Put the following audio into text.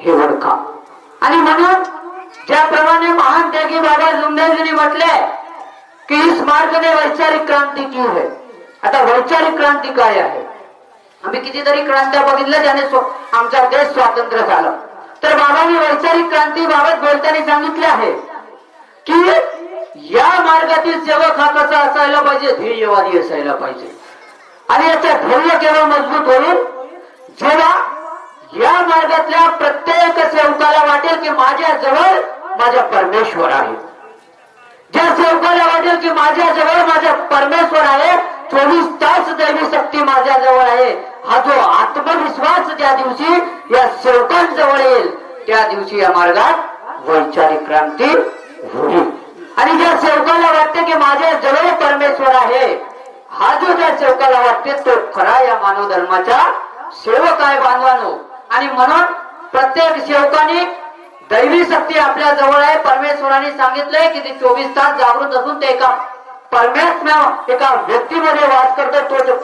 हे वडका. आणि म्हणून ज्याप्रमाणे महान त्यागी बाबा जुमदेवजींनी म्हटले की ही मार्ग ने वैचारिक क्रांती की आहे? आता वैचारिक क्रांती काय आहे? आम्ही कितीतरी क्रांत्या बघितल्या ज्याने आमचा देश स्वातंत्र्य झाला. तर बाबांनी वैचारिक क्रांती बाबत बोलताना सांगितले आहे की या मार्गातील सेवक हा कसा असायला पाहिजे ध्येयवादी असायला पाहिजे. आणि याचा ध्येय केव्हा मजबूत होईल जेव्हा या मार्गातल्या प्रत्येक सेवकाला वाटेल की माझ्या जवळ माझा परमेश्वर आहे. ज्या सेवकाला वाटेल की माझ्या जवळ माझा परमेश्वर आहे चोवीस तास दैवी शक्ती माझ्या जवळ आहे. हा जो आत्मविश्वास त्या दिवशी या सेवकांजवळ येईल त्या दिवशी या मार्गात वैचारिक क्रांती होईल. आणि ज्या सेवकाला वाटते की माझ्या जवळ परमेश्वर आहे हा जो त्या सेवकाला वाटते तो खरा या मानव धर्माचा सेवक आहे बांधवानो. आणि म्हणून प्रत्येक सेवकाने दैवी शक्ती आपल्या जवळ आहे. परमेश्वराने सांगितलंय की ते चोवीस तास जागृत असून ते एका परमेश्वर एका व्यक्तीमध्ये वास करतो तो